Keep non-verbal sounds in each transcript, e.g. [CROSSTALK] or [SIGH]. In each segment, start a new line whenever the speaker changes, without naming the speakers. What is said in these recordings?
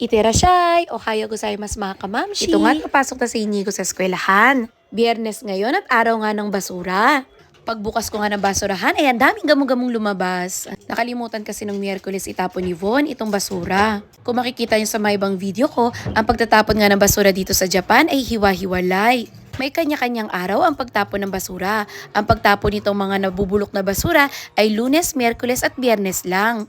Iterashay, Ohio gozaimasu mga kamamshi. Ito nga, papasok na si Inigo sa eskwelahan. Biyernes ngayon at araw nga ng basura. Pagbukas ko nga ng basurahan, ay ang daming gamong-gamong lumabas. Nakalimutan kasi nung Miyerkules itapon ni Von itong basura. Kung makikita niyo sa may ibang video ko, ang pagtatapon nga ng basura dito sa Japan ay hiwa-hiwalay. May kanya-kanyang araw ang pagtapon ng basura. Ang pagtapon nitong mga nabubulok na basura ay lunes, miyerkules at biyernes lang.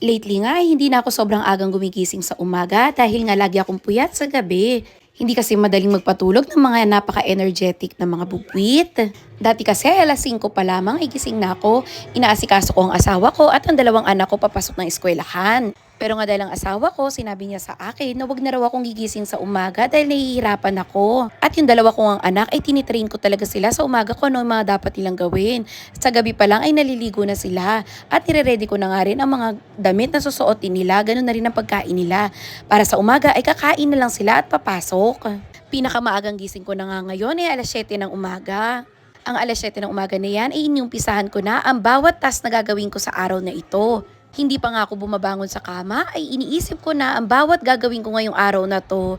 Lately nga ay hindi na ako sobrang agang gumigising sa umaga dahil nga lagi akong puyat sa gabi. Hindi kasi madaling magpatulog ng mga napaka-energetic na mga bubwit. Dati kasi alas 5 pa lamang ay gising na ako. Inaasikaso ko ang asawa ko at ang dalawang anak ko papasok ng eskwelahan. Pero nga dahil ang asawa ko, sinabi niya sa akin na wag na raw akong gigising sa umaga dahil nahihirapan ako. At yung dalawa kong ang anak ay tinitrain ko talaga sila sa umaga ko ano ang mga dapat nilang gawin. Sa gabi pa lang ay naliligo na sila. At nire-ready ko na nga rin ang mga damit na susuotin nila, ganun na rin ang pagkain nila. Para sa umaga ay kakain na lang sila at papasok. Pinakamaagang gising ko na nga ngayon ay alas 7 ng umaga. Ang alas 7 ng umaga na yan ay inyumpisahan ko na ang bawat task na gagawin ko sa araw na ito. Hindi pa nga ako bumabangon sa kama ay iniisip ko na ang bawat gagawin ko ngayong araw na to.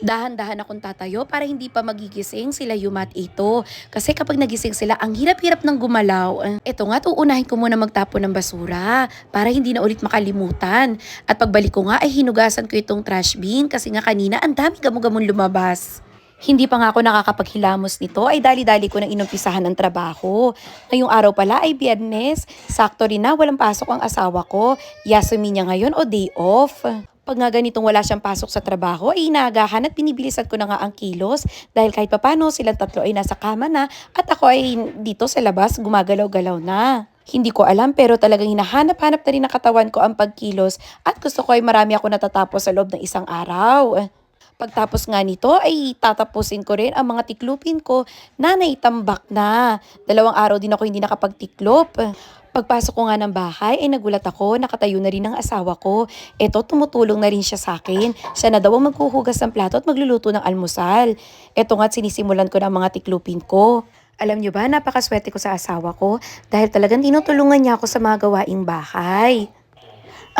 Dahan-dahan akong tatayo para hindi pa magigising sila Yuma Ito. Kasi kapag nagising sila, ang hirap-hirap ng gumalaw. Ito nga, uunahin ko muna magtapon ng basura para hindi na ulit makalimutan. At pagbalik ko nga ay hinugasan ko itong trash bin kasi nga kanina ang dami gamo-gamong lumabas. Hindi pa nga ako nakakapaghilamos nito ay dali-dali ko nang inumpisahan ang trabaho. Ngayong araw pala ay biyernes, sakto rin na walang pasok ang asawa ko. Yasumi niya ngayon o day off. Pag nga ganitong wala siyang pasok sa trabaho ay inaagahan at binibilisan ko na nga ang kilos dahil kahit papano silang tatlo ay nasa kama na at ako ay dito sa labas gumagalaw-galaw na. Hindi ko alam pero talagang hinahanap-hanap na rin ng katawan ko ang pagkilos at gusto ko ay marami ako natatapos sa loob ng isang araw. Pagtapos nga nito ay tatapusin ko rin ang mga tiklupin ko na naitambak na. Dalawang araw din ako hindi nakapagtiklop. Pagpasok ko nga ng bahay ay nagulat ako, nakatayo na rin ang asawa ko. Eto, tumutulong na rin siya sa akin. Siya na daw ang maghuhugas ng plato at magluluto ng almusal. Eto nga't sinisimulan ko ng mga tiklupin ko. Alam nyo ba, napakaswerte ko sa asawa ko dahil talagang tinutulungan niya ako sa mga gawaing bahay.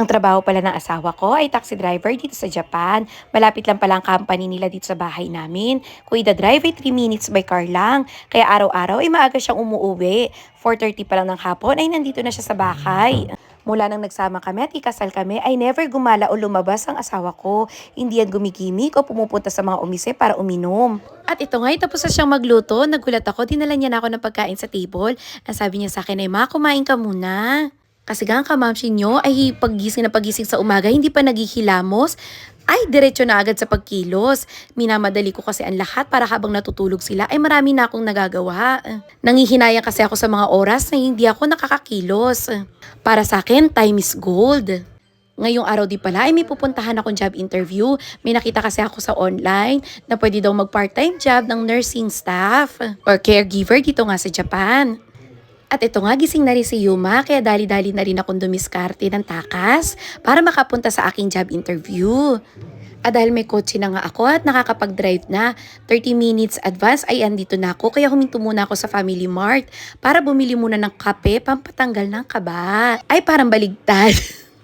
Ang trabaho pala ng asawa ko ay taxi driver dito sa Japan. Malapit lang pala ang company nila dito sa bahay namin. Kung ida-drive ay 3 minutes by car lang. Kaya araw-araw ay maaga siyang umuuwi. 4.30 pa lang ng hapon ay nandito na siya sa bahay. Mula nang nagsama kami at ikasal kami ay never gumala o lumabas ang asawa ko. Hindi yan gumigimik o pumupunta sa mga umise para uminom. At ito nga, tapos na siyang magluto. Nagulat ako, dinala niya na ako ng pagkain sa table. Ang sabi niya sa akin ay, ma, kumain ka muna. Kasi nga ang kamamsi nyo ay paggising na pagising sa umaga, hindi pa naghihilamos, ay diretso na agad sa pagkilos. Minamadali ko kasi ang lahat para habang natutulog sila ay marami na akong nagagawa. Nangihinayang kasi ako sa mga oras na hindi ako nakakakilos. Para sa akin, time is gold. Ngayong araw di pala ay may pupuntahan akong job interview. May nakita kasi ako sa online na pwede daw mag part-time job ng nursing staff or caregiver dito nga sa Japan. At ito nga, gising na rin si Yuma, kaya dali-dali na rin akong dumiskarte ng takas para makapunta sa aking job interview. At dahil may kotse na nga ako at nakakapag-drive na, 30 minutes advance ay andito na ako kaya huminto muna ako sa Family Mart para bumili muna ng kape pampatanggal ng kaba. Ay parang baligtad.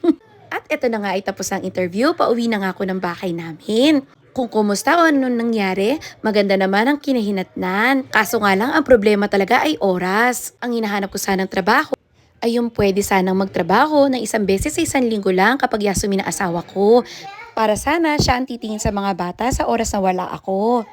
[LAUGHS] at ito na nga ay tapos ang interview, pauwi na nga ako ng bahay namin. Kung kumusta o ano nangyari, maganda naman ang kinahinatnan. Kaso nga lang, ang problema talaga ay oras. Ang hinahanap ko sanang trabaho ay yung pwede sanang magtrabaho ng isang beses sa isang linggo lang kapag yasumi ng asawa ko. Para sana siya ang titingin sa mga bata sa oras na wala ako.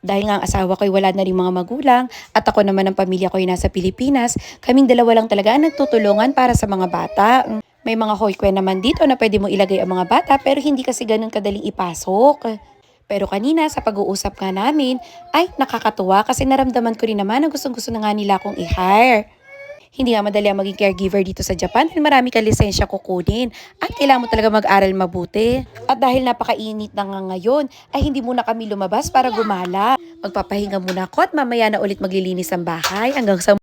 Dahil nga ang asawa ko ay wala na rin mga magulang at ako naman ang pamilya ko ay nasa Pilipinas, kaming dalawa lang talaga ang nagtutulungan para sa mga bata. May mga hoykwe naman dito na pwede mo ilagay ang mga bata pero hindi kasi ganun kadaling ipasok. Pero kanina sa pag-uusap nga namin ay nakakatuwa kasi naramdaman ko rin naman na gustong gusto na nga nila akong i-hire. Hindi nga madali ang maging caregiver dito sa Japan dahil marami ka lisensya kukunin at kailangan mo talaga mag-aral mabuti. At dahil napakainit na nga ngayon ay hindi muna kami lumabas para gumala. Magpapahinga muna ako at mamaya na ulit maglilinis ang bahay hanggang sa